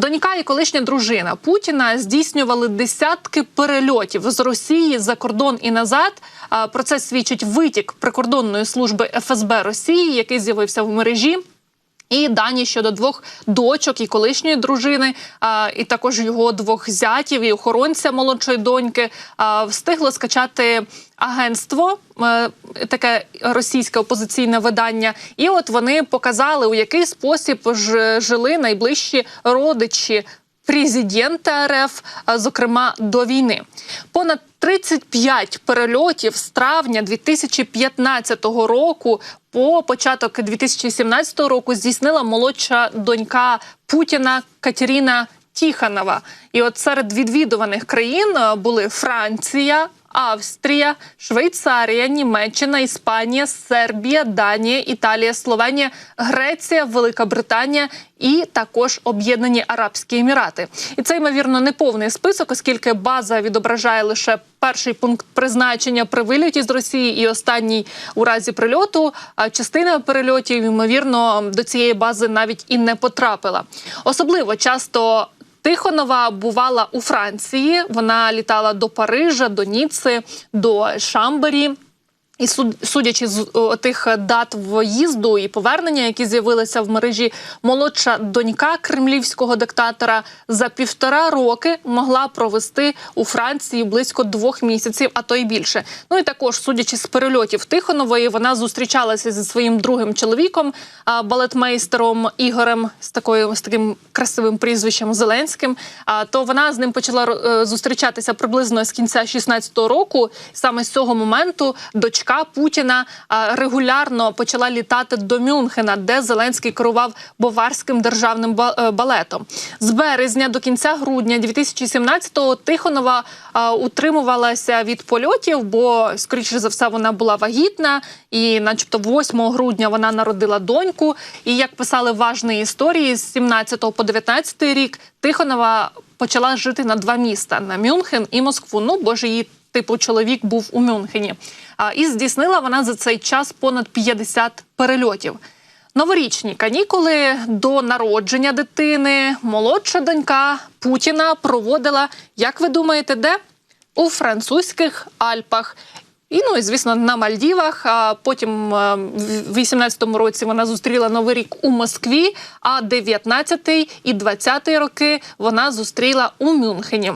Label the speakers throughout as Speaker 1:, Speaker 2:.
Speaker 1: Донька і колишня дружина Путіна здійснювали десятки перельотів з Росії за кордон і назад. Про це свідчить витік прикордонної служби ФСБ Росії, який з'явився в мережі. І дані щодо двох дочок і колишньої дружини, а, і також його двох зятів і охоронця молодшої доньки а, встигло скачати агентство, а, таке російське опозиційне видання. І от вони показали, у який спосіб жили найближчі родичі президента РФ, зокрема до війни. Понад 35 перельотів з травня 2015 року по початок 2017 року здійснила молодша донька Путіна Катерина Тіханова. І от серед відвідуваних країн були Франція. Австрія, Швейцарія, Німеччина, Іспанія, Сербія, Данія, Італія, Словенія, Греція, Велика Британія і також Об'єднані Арабські Емірати. І це ймовірно не повний список, оскільки база відображає лише перший пункт призначення при вильоті з Росії і останній у разі прильоту. А частина перельотів ймовірно до цієї бази навіть і не потрапила. Особливо часто. Тихонова бувала у Франції. Вона літала до Парижа, до Ніци, до Шамбері. І суд- судячи з тих дат в'їзду і повернення, які з'явилися в мережі, молодша донька кремлівського диктатора за півтора роки могла провести у Франції близько двох місяців, а то й більше. Ну і також, судячи з перельотів Тихонової, вона зустрічалася зі своїм другим чоловіком, балетмейстером Ігорем з такою з таким красивим прізвищем Зеленським. А то вона з ним почала е, зустрічатися приблизно з кінця 16-го року. Саме з цього моменту дочка Путіна регулярно почала літати до Мюнхена, де Зеленський керував Баварським державним е, балетом. З березня до кінця грудня 2017-го Тихонова утримувалася від польотів, бо скоріше за все вона була вагітна, і, начебто, 8 грудня вона народила доньку. І як писали важні історії з 17 по 19 рік, Тихонова почала жити на два міста: на Мюнхен і Москву. Ну бо ж її типу чоловік був у Мюнхені. А, і здійснила вона за цей час понад 50 перельотів. Новорічні канікули до народження дитини молодша донька Путіна проводила, як ви думаєте, де? У французьких Альпах. І ну і звісно на Мальдівах. А потім е, в 18-му році вона зустріла новий рік у Москві. А 19-й і 20-й роки вона зустріла у Мюнхені.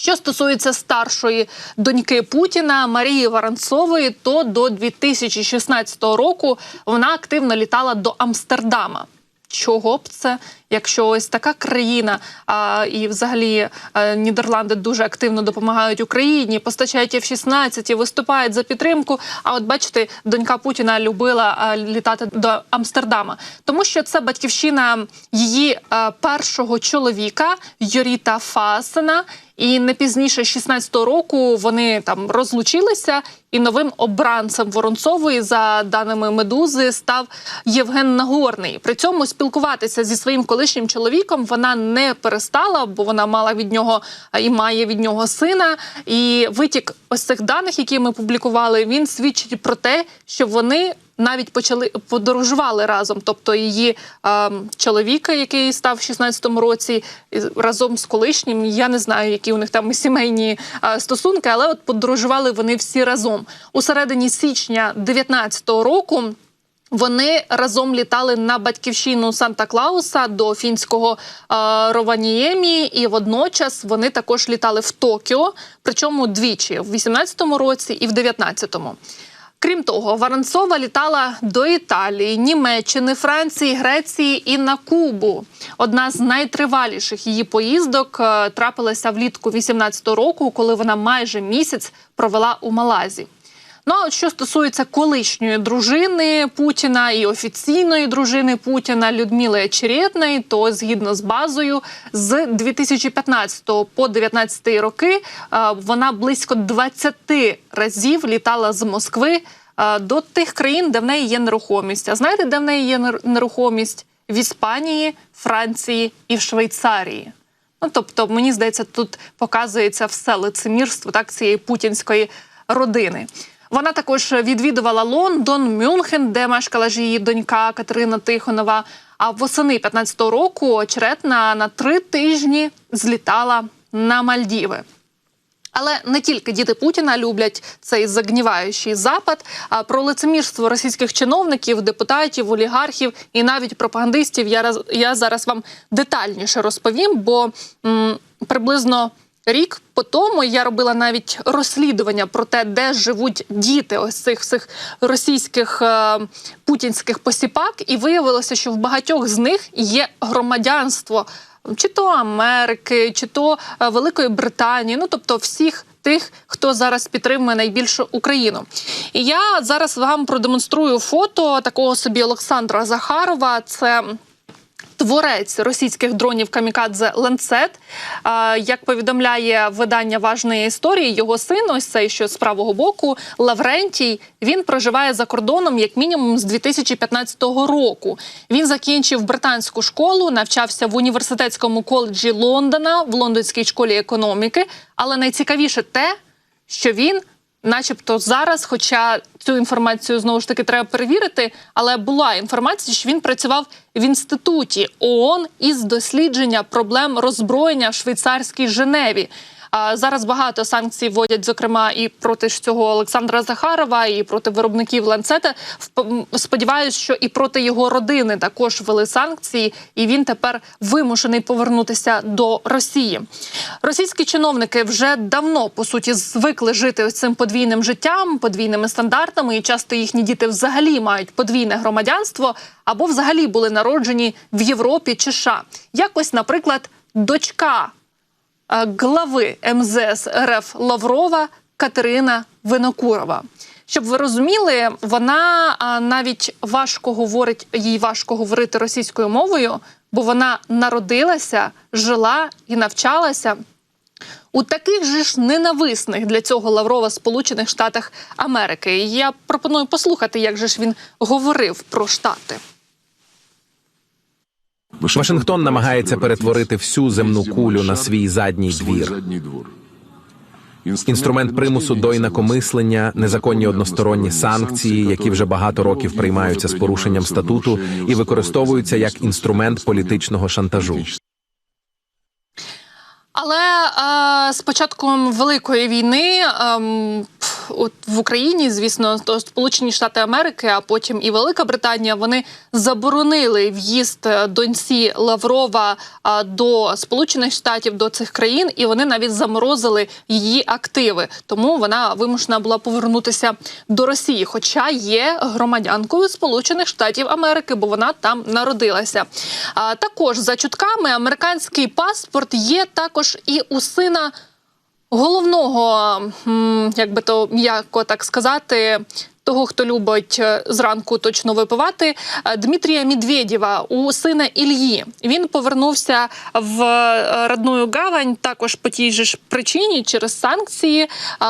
Speaker 1: Що стосується старшої доньки Путіна Марії Воронцової, то до 2016 року вона активно літала до Амстердама. Чого б це, якщо ось така країна а, і взагалі а, Нідерланди дуже активно допомагають Україні, постачають F-16 і виступають за підтримку. А от бачите, донька Путіна любила а, літати до Амстердама, тому що це батьківщина її а, першого чоловіка Йоріта Фасена. І не пізніше 16-го року вони там розлучилися, і новим обранцем Воронцової, за даними медузи, став Євген Нагорний. При цьому спілкуватися зі своїм колишнім чоловіком вона не перестала, бо вона мала від нього і має від нього сина. І витік ось цих даних, які ми публікували, він свідчить про те, що вони навіть почали подорожували разом. Тобто її е, чоловіка, який став в 16-му році, разом з колишнім. Я не знаю, які у них там сімейні е, стосунки, але от подорожували вони всі разом у середині січня 19-го року. Вони разом літали на батьківщину Санта Клауса до фінського е, Рованіємі, і водночас вони також літали в Токіо, причому двічі в 18-му році і в 19-му. Крім того, Воронцова літала до Італії, Німеччини, Франції, Греції і на Кубу. Одна з найтриваліших її поїздок е, трапилася влітку 18-го року, коли вона майже місяць провела у Малазі. Ну а от що стосується колишньої дружини Путіна і офіційної дружини Путіна Людмили Очеретної, то згідно з базою, з 2015 по 2019 роки е, вона близько 20 разів літала з Москви е, до тих країн, де в неї є нерухомість. А знаєте, де в неї є нерухомість? В Іспанії, Франції і в Швейцарії. Ну тобто, мені здається, тут показується все лицемірство так цієї путінської родини. Вона також відвідувала Лондон, Мюнхен, де мешкала ж її донька Катерина Тихонова. А восени 15-го року очеретна на три тижні злітала на Мальдіви. Але не тільки діти Путіна люблять цей загніваючий запад, а про лицемірство російських чиновників, депутатів, олігархів і навіть пропагандистів я раз я зараз вам детальніше розповім, бо м, приблизно. Рік по тому я робила навіть розслідування про те, де живуть діти ось цих всіх російських е, путінських посіпак, і виявилося, що в багатьох з них є громадянство чи то Америки, чи то е, Великої Британії, ну тобто всіх. Тих, хто зараз підтримує найбільше Україну, і я зараз вам продемонструю фото такого собі Олександра Захарова. Це творець російських дронів Камікадзе Ланцет. Як повідомляє видання важної історії, його син, ось цей що з правого боку, Лаврентій. Він проживає за кордоном як мінімум з 2015 року. Він закінчив британську школу, навчався в університетському коледжі Лондона в лондонській школі економіки. Але найцікавіше те, що він начебто зараз, хоча цю інформацію знову ж таки треба перевірити, але була інформація, що він працював в інституті ООН із дослідження проблем роззброєння в швейцарській Женеві. Зараз багато санкцій вводять, зокрема, і проти цього Олександра Захарова, і проти виробників ланцета. Сподіваюсь, що і проти його родини також ввели санкції, і він тепер вимушений повернутися до Росії. Російські чиновники вже давно по суті звикли жити цим подвійним життям, подвійними стандартами, і часто їхні діти взагалі мають подвійне громадянство або взагалі були народжені в Європі чи США. Якось, наприклад, дочка. Глави МЗС РФ Лаврова Катерина Винокурова. Щоб ви розуміли, вона навіть важко говорить, їй важко говорити російською мовою, бо вона народилася, жила і навчалася у таких же ж ненависних для цього Лаврова Сполучених Штатах Америки. Я пропоную послухати, як же ж він говорив про штати.
Speaker 2: Вашингтон намагається перетворити всю земну кулю на свій задній двір. Інструмент примусу до інакомислення, незаконні односторонні санкції, які вже багато років приймаються з порушенням статуту і використовуються як інструмент політичного шантажу.
Speaker 1: Але е, з початком великої війни е, от в Україні, звісно, то Сполучені Штати Америки, а потім і Велика Британія, вони заборонили в'їзд е, доньці Лаврова до Сполучених Штатів до цих країн, і вони навіть заморозили її активи. Тому вона вимушена була повернутися до Росії, хоча є громадянкою Сполучених Штатів Америки, бо вона там народилася. А також за чутками американський паспорт є також і у сина головного, як би то м'яко так сказати, того, хто любить е, зранку точно випивати, е, Дмитрія Медведєва у сина Ільї. Він повернувся в е, родную гавань також по тій же ж причині через санкції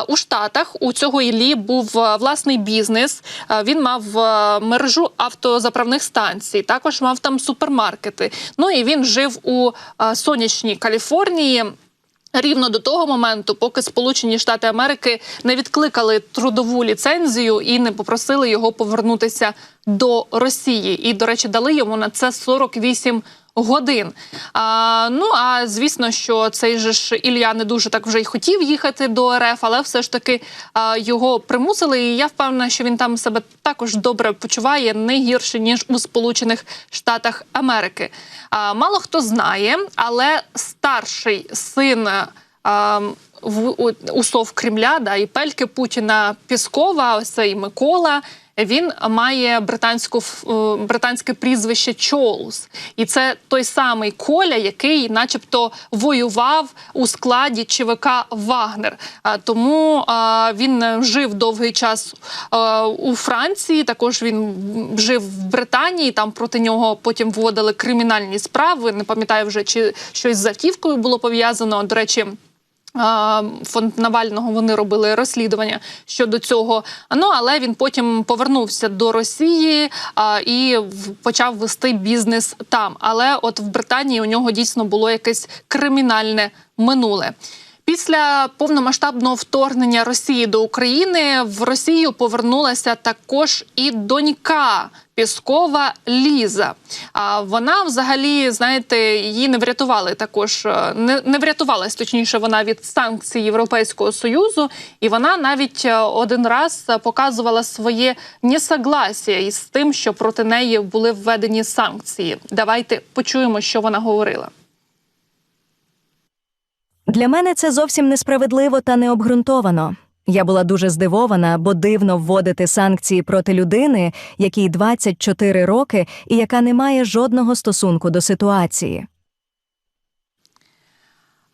Speaker 1: у Штатах. У цього Іллі був власний бізнес. Він мав мережу автозаправних станцій. Також мав там супермаркети. Ну і він жив у сонячній Каліфорнії. Рівно до того моменту, поки Сполучені Штати Америки не відкликали трудову ліцензію і не попросили його повернутися до Росії. І, до речі, дали йому на це 48 годин. А, Ну а звісно, що цей же ж Ілля не дуже так вже й хотів їхати до РФ, але все ж таки а, його примусили. І я впевнена, що він там себе також добре почуває не гірше ніж у Сполучених Штатах Америки. А, Мало хто знає, але старший син. А, в усов Кремля да і пельки Путіна Піскова, ось цей Микола. Він має британську е, британське прізвище Чоулс, і це той самий Коля, який, начебто, воював у складі ЧВК Вагнер. Тому він жив довгий час у Франції. Також він жив в Британії. Там проти нього потім вводили кримінальні справи. Не пам'ятаю вже чи щось з автівкою було пов'язано. До речі. Фонд Навального вони робили розслідування щодо цього. Ну але він потім повернувся до Росії а, і почав вести бізнес там. Але от в Британії у нього дійсно було якесь кримінальне минуле. Після повномасштабного вторгнення Росії до України в Росію повернулася також і донька Піскова Ліза. А вона, взагалі, знаєте, її не врятували також. е, Не, не врятувалась точніше вона від санкцій Європейського союзу, і вона навіть е, один раз показувала своє несогласія із тим, що проти неї були введені санкції. Давайте почуємо, що вона говорила.
Speaker 3: Для мене це зовсім несправедливо та необґрунтовано. Я була дуже здивована, бо дивно вводити санкції проти людини, якій 24 роки і яка не має жодного стосунку до ситуації.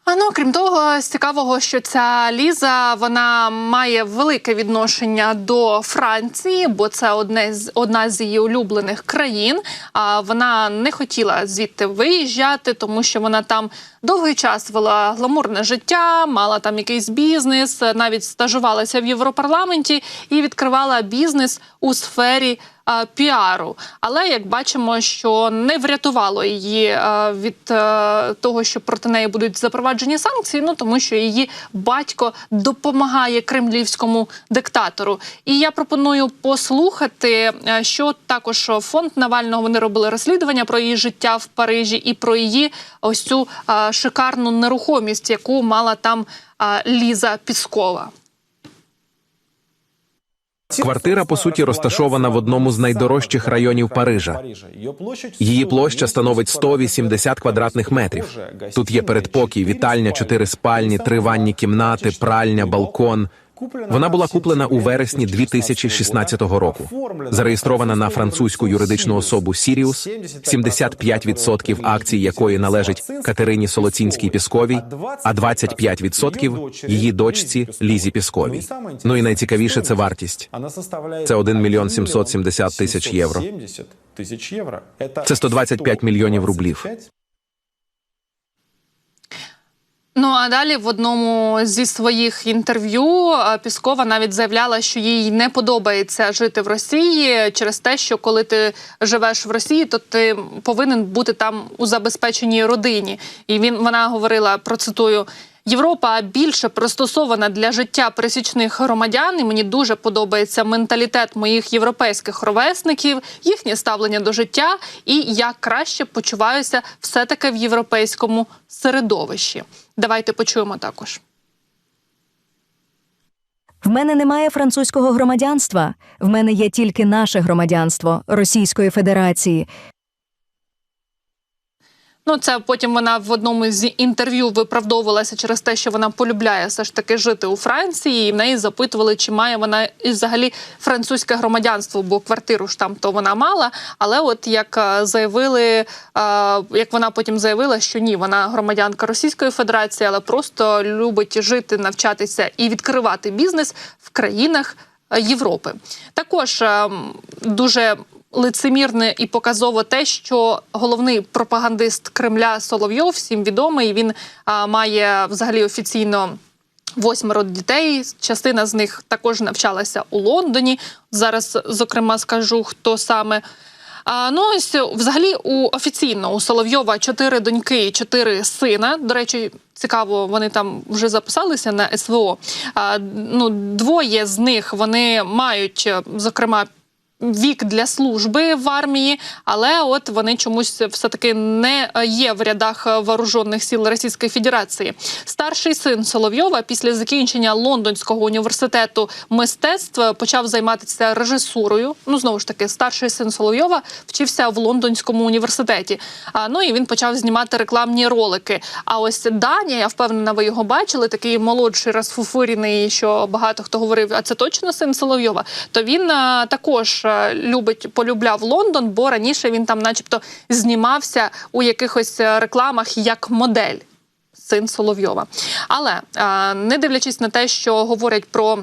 Speaker 1: А ну крім того, цікавого, що ця Ліза вона має велике відношення до Франції, бо це одне з одна з її улюблених країн. А вона не хотіла звідти виїжджати, тому що вона там довгий час вела гламурне життя, мала там якийсь бізнес, навіть стажувалася в Європарламенті і відкривала бізнес у сфері а, піару. Але як бачимо, що не врятувало її а, від а, того, що проти неї будуть запроваджені санкції, ну тому що її батько допомагає кремлівському диктатору. І я пропоную послухати, е, що також фонд Навального вони робили розслідування про її життя в Парижі і про її ось цю а, шикарну нерухомість, яку мала там Ліза Піскова.
Speaker 2: Квартира, по суті, розташована в одному з найдорожчих районів Парижа. Її площа становить 180 квадратних метрів. Тут є передпокій, вітальня, чотири спальні, три ванні кімнати, пральня, балкон. Вона була куплена у вересні 2016 року. Зареєстрована на французьку юридичну особу Сіріус, 75% акцій якої належить Катерині Солоцінській Пісковій, а 25% її дочці Лізі Пісковій. Ну і найцікавіше це вартість.
Speaker 4: Це 1 мільйон 770
Speaker 2: тисяч євро.
Speaker 4: євро.
Speaker 2: Це 125 мільйонів рублів.
Speaker 1: Ну а далі в одному зі своїх інтерв'ю е, Піскова навіть заявляла, що їй не подобається жити в Росії через те, що коли ти живеш в Росії, то ти повинен бути там у забезпеченій родині. І він вона говорила процитую. Європа більше пристосована для життя пересічних громадян, і мені дуже подобається менталітет моїх європейських ровесників, їхнє ставлення до життя, і я краще почуваюся все таки в європейському середовищі. Давайте почуємо також.
Speaker 3: В мене немає французького громадянства. В мене є тільки наше громадянство Російської Федерації.
Speaker 1: Ну, це потім вона в одному з інтерв'ю виправдовувалася через те, що вона полюбляє все ж таки жити у Франції, і в неї запитували, чи має вона і взагалі французьке громадянство, бо квартиру ж там то вона мала. Але от як е, заявили, е, як вона потім заявила, що ні, вона громадянка Російської Федерації, але просто любить жити, навчатися і відкривати бізнес в країнах е, Європи. Також е, дуже лицемірне і показово те, що головний пропагандист Кремля Соловйов, всім відомий, він а, має взагалі офіційно. Восьмеро дітей, частина з них також навчалася у Лондоні. Зараз, зокрема, скажу хто саме. А, ну ось взагалі у офіційно у Соловйова чотири доньки чотири сина. До речі, цікаво, вони там вже записалися на СВО. А, ну, двоє з них вони мають, зокрема. Вік для служби в армії, але от вони чомусь все таки не є в рядах вооружених сил Російської Федерації. Старший син Соловйова після закінчення Лондонського університету мистецтв почав займатися режисурою. Ну знову ж таки, старший син Соловйова вчився в Лондонському університеті. А ну і він почав знімати рекламні ролики. А ось Даня, я впевнена, ви його бачили. Такий молодший розфуфурений, що багато хто говорив, а це точно син Соловйова. То він а, також любить полюбляв Лондон, бо раніше він там, начебто, знімався у якихось рекламах як модель. Син Соловйова. Але не дивлячись на те, що говорять про.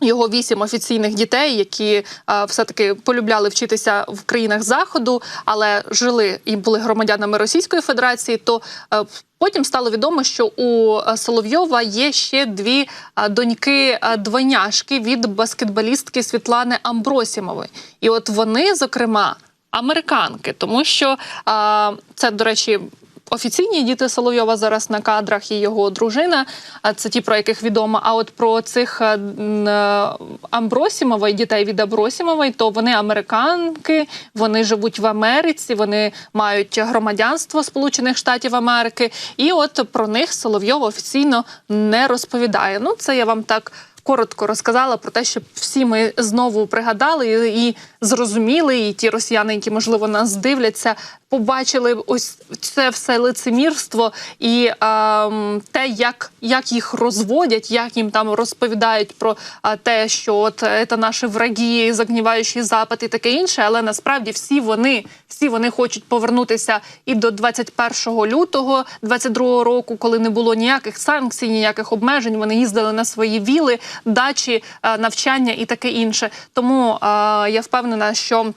Speaker 1: Його вісім офіційних дітей, які а, все-таки полюбляли вчитися в країнах заходу, але жили і були громадянами Російської Федерації. То а, потім стало відомо, що у Соловйова є ще дві а, доньки а, двойняшки від баскетболістки Світлани Амбросімової. І от вони, зокрема, американки, тому що а, це, до речі. Офіційні діти Соловйова зараз на кадрах і його дружина. А це ті, про яких відомо. А от про цих е, е, Амбросімова дітей від Абросімової, то вони американки, вони живуть в Америці, вони мають громадянство Сполучених Штатів Америки. І от про них Соловйов офіційно не розповідає. Ну, це я вам так. Коротко розказала про те, щоб всі ми знову пригадали і, і зрозуміли, і ті росіяни, які можливо нас дивляться, побачили ось це все лицемірство і ем, те, як, як їх розводять, як їм там розповідають про а, те, що от це наші враги, загніваючий запад і таке інше. Але насправді всі вони, всі вони хочуть повернутися і до 21 лютого 22 року, коли не було ніяких санкцій, ніяких обмежень. Вони їздили на свої віли, дачі, е, навчання і таке інше. Тому е, я впевнена, що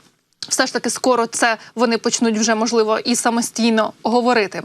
Speaker 1: все ж таки скоро це вони почнуть вже можливо і самостійно говорити.